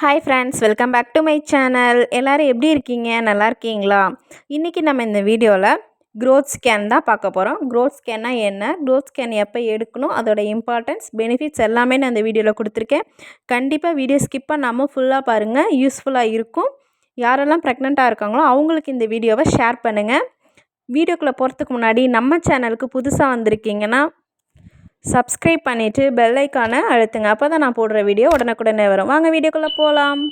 Hi friends welcome back to my channel எல்லோரும் எப்படி இருக்கீங்க? நல்லா இருக்கீங்களா? இன்றைக்கி நம்ம இந்த வீடியோவில் க்ரோத் ஸ்கேன் தான் பார்க்க போகிறோம் க்ரோத் ஸ்கேன்னா என்ன? க்ரோத் ஸ்கேன் எப்போ எடுக்கணும்? அதோட இம்பார்ட்டன்ஸ் பெனிஃபிட்ஸ் எல்லாமே நான் இந்த வீடியோவில் கொடுத்துருக்கேன். கண்டிப்பாக வீடியோ ஸ்கிப் பண்ணாமல் ஃபுல்லாக பாருங்கள் யூஸ்ஃபுல்லாக இருக்கும். யாரெல்லாம் ப்ரெக்னெண்ட்டாக இருக்காங்களோ அவங்களுக்கு இந்த வீடியோவை ஷேர் பண்ணுங்கள் வீடியோக்குள்ளே போகிறதுக்கு முன்னாடி நம்ம சேனலுக்கு புதுசாக வந்திருக்கீங்கன்னா சப்ஸ்கிரைப் பண்ணிவிட்டு பெல் ஐக்கானை அழுத்துங்க. அப்போ தான் நான் போடுற வீடியோ உடனுக்குடனே வரும். வாங்க வீடியோக்குள்ளே போகலாம்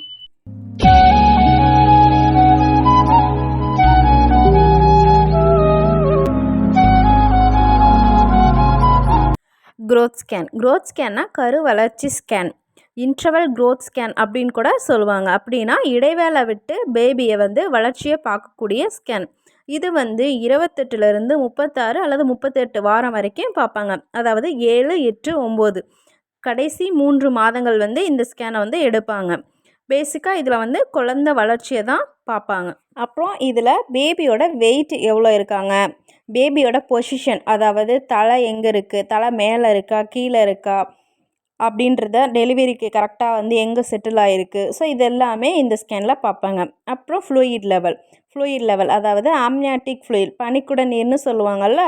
க்ரோத் ஸ்கேன் க்ரோத் ஸ்கேன்னா கரு வளர்ச்சி ஸ்கேன் இன்ட்ரவல் க்ரோத் ஸ்கேன் அப்படின்னு கூட சொல்லுவாங்க. அப்படின்னா இடைவேளை விட்டு பேபியை வந்து வளர்ச்சியை பார்க்கக்கூடிய ஸ்கேன் இது வந்து இருபத்தெட்டுலேருந்து முப்பத்தாறு அல்லது முப்பத்தெட்டு வாரம் வரைக்கும் பார்ப்பாங்க. அதாவது ஏழு எட்டு ஒம்பது. கடைசி மூன்று மாதங்கள் வந்து இந்த ஸ்கேனை வந்து எடுப்பாங்க. பேசிக்காக இதில் வந்து குழந்த வளர்ச்சியை தான் பார்ப்பாங்க. அப்புறம் இதில் பேபியோட வெயிட் எவ்வளோ இருக்காங்க? பேபியோட பொசிஷன் அதாவது தலை எங்கே இருக்குது தலை மேலே இருக்கா? கீழே இருக்கா? அப்படின்றத டெலிவரிக்கு கரெக்டாக வந்து எங்கே செட்டில் ஆகிருக்கு ஸோ இது எல்லாமே இந்த ஸ்கேனில் பார்ப்பாங்க. அப்புறம் ஃப்ளூயிட் லெவல் ஃப்ளூயிட் லெவல் அதாவது ஆம்னியாட்டிக் ஃப்ளூயிட் பனிக்குட நீர்னு சொல்லுவாங்கள்ல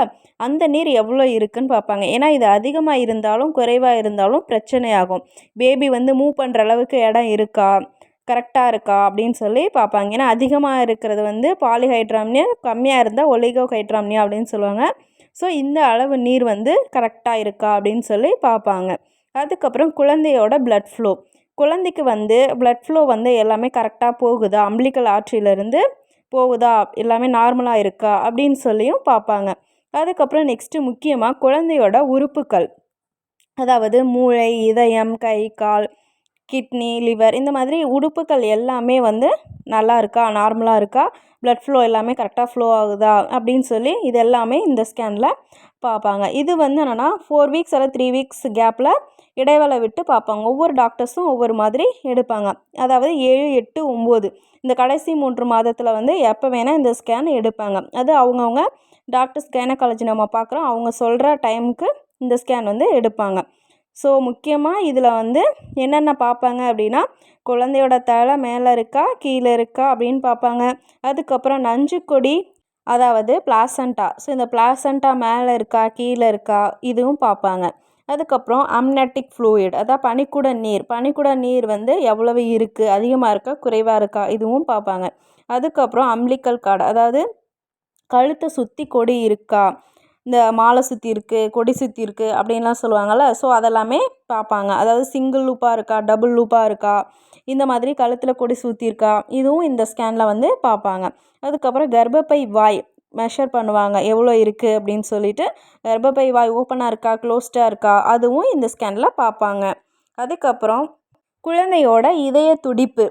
அந்த நீர் எவ்வளோ இருக்குதுன்னு பார்ப்பாங்க. ஏன்னா இது அதிகமாக இருந்தாலும் குறைவாக இருந்தாலும் பிரச்சனையாகும். பேபி வந்து மூவ் பண்ணுற அளவுக்கு இடம் இருக்கா? கரெக்டாக இருக்கா? அப்படின்னு சொல்லி பார்ப்பாங்க. ஏன்னா அதிகமாக இருக்கிறது வந்து பாலிஹைட்ராம்னியா கம்மியாக இருந்தால் ஒலிகோ ஹைட்ராம்னியா அப்படின்னு சொல்லுவாங்க. ஸோ இந்த அளவு நீர் வந்து கரெக்டாக இருக்கா? அப்படின்னு சொல்லி பார்ப்பாங்க. அதுக்கப்புறம் குழந்தையோட ப்ளட் ஃப்ளோ குழந்தைக்கு வந்து ப்ளட் ஃப்ளோ வந்து எல்லாமே கரெக்டாக போகுதா? அம்பிளிக்கல் ஆற்றிலிருந்து போகுதா? எல்லாமே நார்மலாக இருக்கா? அப்படின்னு சொல்லியும் பார்ப்பாங்க. அதுக்கப்புறம் நெக்ஸ்ட்டு முக்கியமாக குழந்தையோட உறுப்புக்கள் அதாவது மூளை இதயம் கை கால் கிட்னி லிவர் இந்த மாதிரி உறுப்புகள் எல்லாமே வந்து நல்லா இருக்கா? நார்மலாக இருக்கா? ப்ளட் ஃப்ளோ எல்லாமே கரெக்டாக ஃப்ளோ ஆகுதா? அப்படின்னு சொல்லி இது எல்லாமே இந்த ஸ்கேனில் பார்ப்பாங்க. இது வந்து என்னென்னா ஃபோர் வீக்ஸ் அல்ல த்ரீ வீக்ஸ் கேப்பில் இடைவேளை விட்டு பார்ப்பாங்க. ஒவ்வொரு டாக்டர்ஸும் ஒவ்வொரு மாதிரி எடுப்பாங்க. அதாவது ஏழு எட்டு ஒம்பது. இந்த கடைசி மூன்று மாதத்தில் வந்து எப்போ வேணால் இந்த ஸ்கேன் எடுப்பாங்க. அது அவங்கவுங்க டாக்டர்ஸ் கைனகாலஜி நம்ம பார்க்குறோம். அவங்க சொல்கிற டைமுக்கு இந்த ஸ்கேன் வந்து எடுப்பாங்க. ஸோ முக்கியமாக இதில் வந்து என்னென்ன பார்ப்பாங்க அப்படின்னா குழந்தையோட தலை மேலே இருக்கா கீழே இருக்கா அப்படின்னு பார்ப்பாங்க. அதுக்கப்புறம் நஞ்சு கொடி அதாவது பிளாசண்டா ஸோ இந்த பிளாசண்டா மேலே இருக்கா கீழே இருக்கா இதுவும் பார்ப்பாங்க. அதுக்கப்புறம் அம்னட்டிக் ஃப்ளூயிட் அதாவது பனிக்குட நீர். பனிக்குட நீர் வந்து எவ்வளவு இருக்குது அதிகமாக இருக்கா? குறைவாக இருக்கா? இதுவும் பார்ப்பாங்க அதுக்கப்புறம் அம்லிக்கல் கார்டு அதாவது கழுத்தை சுற்றி கொடி இருக்கா? இந்த மாலை சுற்றி இருக்குது கொடி சுற்றி இருக்குது அப்படின்லாம் சொல்லுவாங்கள்ல ஸோ அதெல்லாமே பார்ப்பாங்க அதாவது சிங்கிள் லூப்பாக இருக்கா? டபுள் லூப்பாக இருக்கா? இந்த மாதிரி கழுத்தில் கொடி சுற்றி இருக்கா? இதுவும் இந்த ஸ்கேனில் வந்து பார்ப்பாங்க அதுக்கப்புறம் கர்ப்பப்பை வாய் மெஷர் பண்ணுவாங்க. எவ்வளோ இருக்குது அப்படின்னு சொல்லிட்டு கர்ப்பப்பை வாய் ஓப்பனாக இருக்கா க்ளோஸ்டாக இருக்கா அதுவும் இந்த ஸ்கேனில் பார்ப்பாங்க. அதுக்கப்புறம் குழந்தையோட இதய துடிப்பு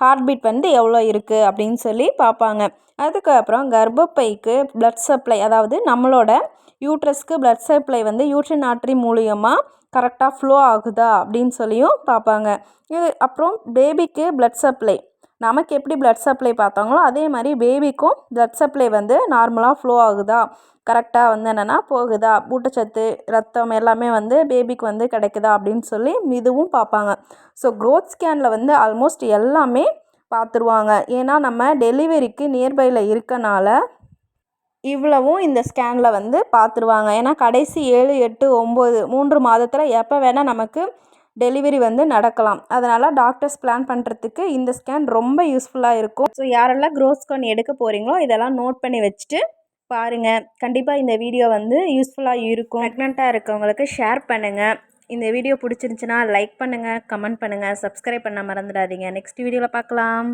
ஹார்ட்பீட் வந்து எவ்வளோ இருக்குது அப்படின்னு சொல்லி பார்ப்பாங்க. அதுக்கப்புறம் கர்ப்பப்பைக்கு ப்ளட் சப்ளை அதாவது நம்மளோட யூட்ரஸ்க்கு ப்ளட் சப்ளை வந்து யூட்ரின் ஆட்ரி மூலியமாக கரெக்டாக ஃப்ளோ ஆகுதா அப்படின்னு சொல்லியும் பார்ப்பாங்க. இது அப்புறம் பேபிக்கு ப்ளட் சப்ளை நமக்கு எப்படி ப்ளட் சப்ளை பார்த்தாங்களோ அதே மாதிரி பேபிக்கும் ப்ளட் சப்ளை வந்து நார்மலாக ஃப்ளோ ஆகுதா? கரெக்டாக வந்து என்னென்னா போகுதா? ஊட்டச்சத்து ரத்தம் எல்லாமே வந்து பேபிக்கு வந்து கிடைக்குதா? அப்படின்னு சொல்லி இதுவும் பார்ப்பாங்க. ஸோ க்ரோத் ஸ்கேனில் வந்து ஆல்மோஸ்ட் எல்லாமே பார்த்துருவாங்க. ஏன்னா நம்ம டெலிவரிக்கு நியர்பையில் இருக்கனால இவ்வளவும் இந்த ஸ்கேனில் வந்து பார்த்துருவாங்க. ஏன்னா கடைசி ஏழு எட்டு ஒம்பது மூன்று மாதத்தில் எப்போ வேணால் நமக்கு டெலிவரி வந்து நடக்கலாம். அதனால் டாக்டர்ஸ் பிளான் பண்ணுறதுக்கு இந்த ஸ்கேன் ரொம்ப யூஸ்ஃபுல்லாக இருக்கும். ஸோ யாரெல்லாம் க்ரோத் ஸ்கேன் எடுக்க போகிறீங்களோ இதெல்லாம் நோட் பண்ணி வச்சுட்டு பாருங்கள் கண்டிப்பாக இந்த வீடியோ வந்து யூஸ்ஃபுல்லாக இருக்கும். ப்ரெக்னெண்ட்டாக இருக்கவங்களுக்கு ஷேர் பண்ணுங்கள் இந்த வீடியோ பிடிச்சிருந்துச்சின்னா லைக் பண்ணுங்கள் கமெண்ட் பண்ணுங்கள் சப்ஸ்கிரைப் பண்ண மறந்துடாதீங்க. நெக்ஸ்ட் வீடியோவில் பார்க்கலாம்.